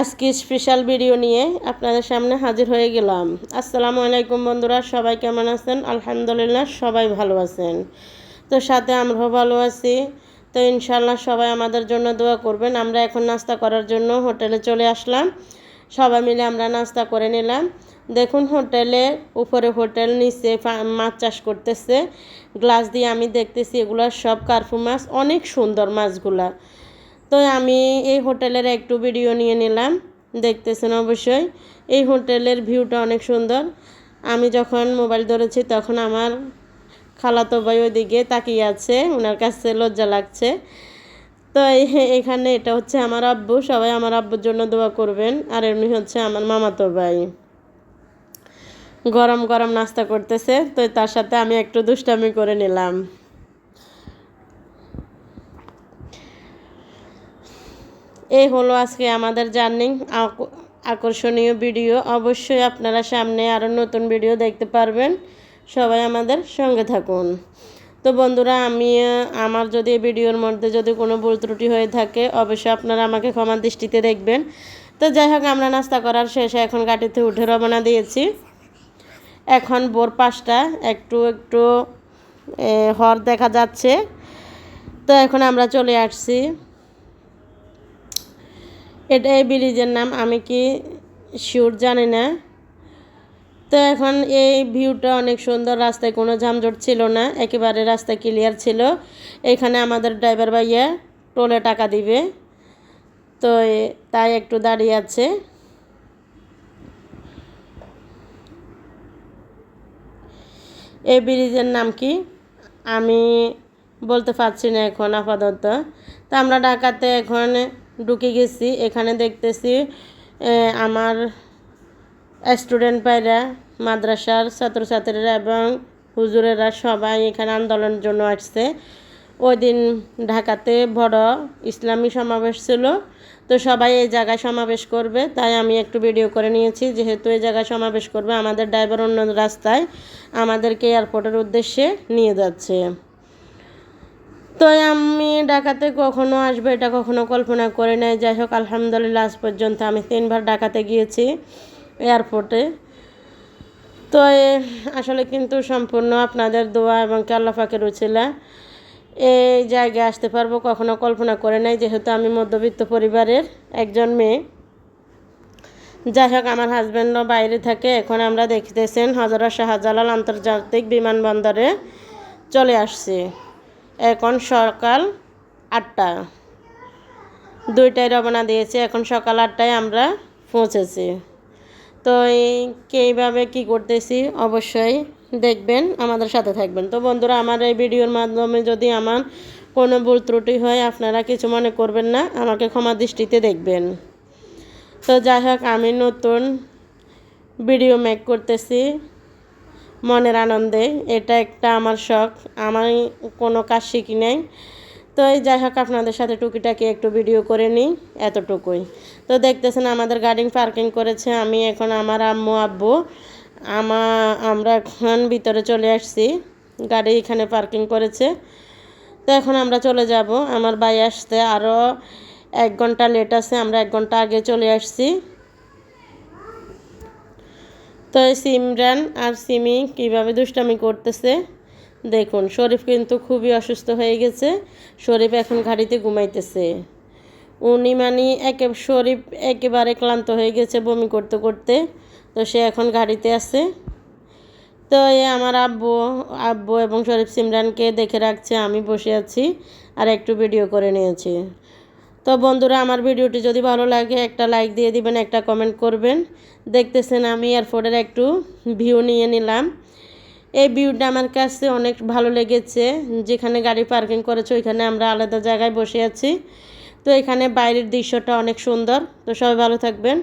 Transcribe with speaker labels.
Speaker 1: আজকে special video নিয়ে আপনাদের সামনে হাজির হয়ে গেলাম। আসসালামু আলাইকুম বন্ধুরা, সবাই কেমন আছেন? আলহামদুলিল্লাহ, সবাই ভালো আছেন। তো সাথে আমরাও ভালো আছি। তো ইনশাল্লাহ সবাই আমাদের জন্য দোয়া করবেন। আমরা এখন নাস্তা করার জন্য হোটেলে চলে আসলাম। সবাই মিলে আমরা নাস্তা করে নিলাম। দেখুন হোটেলে উপরে হোটেল, নিচে মাছ চাষ করতেছে। গ্লাস দিয়ে আমি দেখতেছি এগুলো সব কার্ফু মাছ, অনেক সুন্দর মাছগুলা। তো আমি এই হোটেলের একটু ভিডিও নিয়ে নিলাম, দেখতেছেন অবশ্যই। এই হোটেলের ভিউটা অনেক সুন্দর। আমি যখন মোবাইল ধরেছি তখন আমার খালাতো ভাই ওইদিকে তাকিয়ে আছে ওনার কাছে লজ্জা লাগছে। তো এখানে এটা হচ্ছে আমার আব্বু, সবাই আমার আব্বুর জন্য দোয়া করবেন। আর এমনি হচ্ছে আমার মামাতো ভাই। গরম গরম নাস্তা করতেছে, তো তার সাথে আমি একটু দুষ্টামি করে নিলাম। এই হলো আজকে আমাদের জার্নি। আকর্ষণীয় ভিডিও। অবশ্যই আপনারা সামনে আরও নতুন ভিডিও দেখতে পারবেন। সবাই আমাদের সঙ্গে থাকুন। তো বন্ধুরা, আমি, আমার যদি এই ভিডিওর মধ্যে যদি কোনো ভুল ত্রুটি হয়ে থাকে, অবশ্যই আপনারা আমাকে ক্ষমা দৃষ্টিতে দেখবেন। তো যাই হোক, আমরা নাস্তা করার শেষে এখন গাড়িতে উঠে রওনা দিয়েছি। এখন ভোর পাঁচটা, একটু একটু হর দেখা যাচ্ছে। তো এখন আমরা চলে আসছি। এটা এই ব্রিজের নাম, আমি কি শিওর জানি না। তো এখন এই ভিউটা অনেক সুন্দর, রাস্তায় কোনো ঝামঝট ছিল না, একেবারে রাস্তা ক্লিয়ার ছিল। এখানে আমাদের ড্রাইভার ভাইয়া টোলে টাকা দিবে, তো তাই একটু দাঁড়িয়ে আছে। এই ব্রিজের নাম কি? আমি বলতে পারছি না এখন আপাতত। তো আমরা ঢাকাতে এখন ঢুকে গেছি। এখানে দেখতেছি আমার স্টুডেন্ট ভাইরা, মাদ্রাসার ছাত্রছাত্রীরা এবং হুজুরেরা সবাই এখানে আন্দোলনের জন্য আসছে। ওই দিন ঢাকাতে বড় ইসলামী সমাবেশ ছিল। তো সবাই এই জায়গায় সমাবেশ করবে, তাই আমি একটু ভিডিও করে নিয়েছি। যেহেতু এই জায়গায় সমাবেশ করবে, আমাদের ড্রাইভার অন্য রাস্তায় আমাদেরকে এয়ারপোর্টের উদ্দেশ্যে নিয়ে যাচ্ছে। তো আমি ডাকাতে কখনো আসব এটা কখনো কল্পনা করে নাই। যাই হোক, আলহামদুলিল্লাহ, আজ পর্যন্ত আমি তিনবার ডাকাতে গিয়েছি এয়ারপোর্টে। তো আসলে কিন্তু সম্পূর্ণ আপনাদের দোয়া এবং আল্লাহ পাকের উচিলা, এই জায়গায় আসতে পারব কখনো কল্পনা করে নাই। যেহেতু আমি মধ্যবিত্ত পরিবারের একজন মেয়ে। যাই হোক, আমার হাজব্যান্ডও বাইরে থাকে। এখন আমরা দেখতেছেন হজরত শাহজালাল আন্তর্জাতিক বিমানবন্দরে চলে আসছি। এখন সকাল আটটা। দুইটায় রওনা দিয়েছি, এখন সকাল আটটায় আমরা পৌঁছেছি। তো এই কীভাবে কী করতেছি অবশ্যই দেখবেন, আমাদের সাথে থাকবেন। তো বন্ধুরা, আমার এই ভিডিওর মাধ্যমে যদি আমার কোনো ভুল ত্রুটি হয়, আপনারা কিছু মনে করবেন না, আমাকে ক্ষমা দৃষ্টিতে দেখবেন। তো যাই হোক, আমি নতুন ভিডিও মেক করতেছি। মনের আনন্দে। এটা একটা আমার শখ। আমি কোনো কাজ শিখি নাই। তো এই যাই হোক, আপনাদের সাথে টুকিটাকি একটু ভিডিও করে নিই, এতটুকুই। তো দেখতেছেন, আমাদের গাড়ি পার্কিং করেছে। আমি এখন আমার আম্মু, আব্বু, আমা, আমরা এখন ভিতরে চলে আসছি। গাড়ি এখানে পার্কিং করেছে। তো এখন আমরা চলে যাব। আমার ভাই আসতে আরও এক ঘণ্টা লেট আছে। আমরা এক ঘণ্টা আগে চলে আসছি। তো এই সিমরান আর সিমি কীভাবে দুষ্টামি করতেছে, দেখুন। শরীফ কিন্তু খুবই অসুস্থ হয়ে গেছে। শরীফ এখন ঘাড়িতে ঘুমাইতেছে। উনি মানে একে শরীফ একেবারে ক্লান্ত হয়ে গেছে বমি করতে করতে। তো সে এখন গাড়িতে আছে। তো এ আমার আব্বু আব্বু এবং শরীফ সিমরানকে দেখে রাখছে, আমি বসে আছি আর একটু ভিডিও করে নিয়েছি। তো বন্ধুরা, আমার ভিডিওটি যদি ভালো লাগে, একটা লাইক দিয়ে দিবেন, একটা কমেন্ট করবেন। দেখতেছেন আমি এয়ারপোর্টের একটু ভিউ নিয়ে নিলাম। এই ভিউটা আমার কাছে অনেক ভালো লেগেছে। যেখানে গাড়ি পার্কিং করেছে, ওইখানে আমরা আলাদা জায়গায় বসে আছি। তো এখানে বাইরের দৃশ্যটা অনেক সুন্দর। তো সবাই ভালো থাকবেন।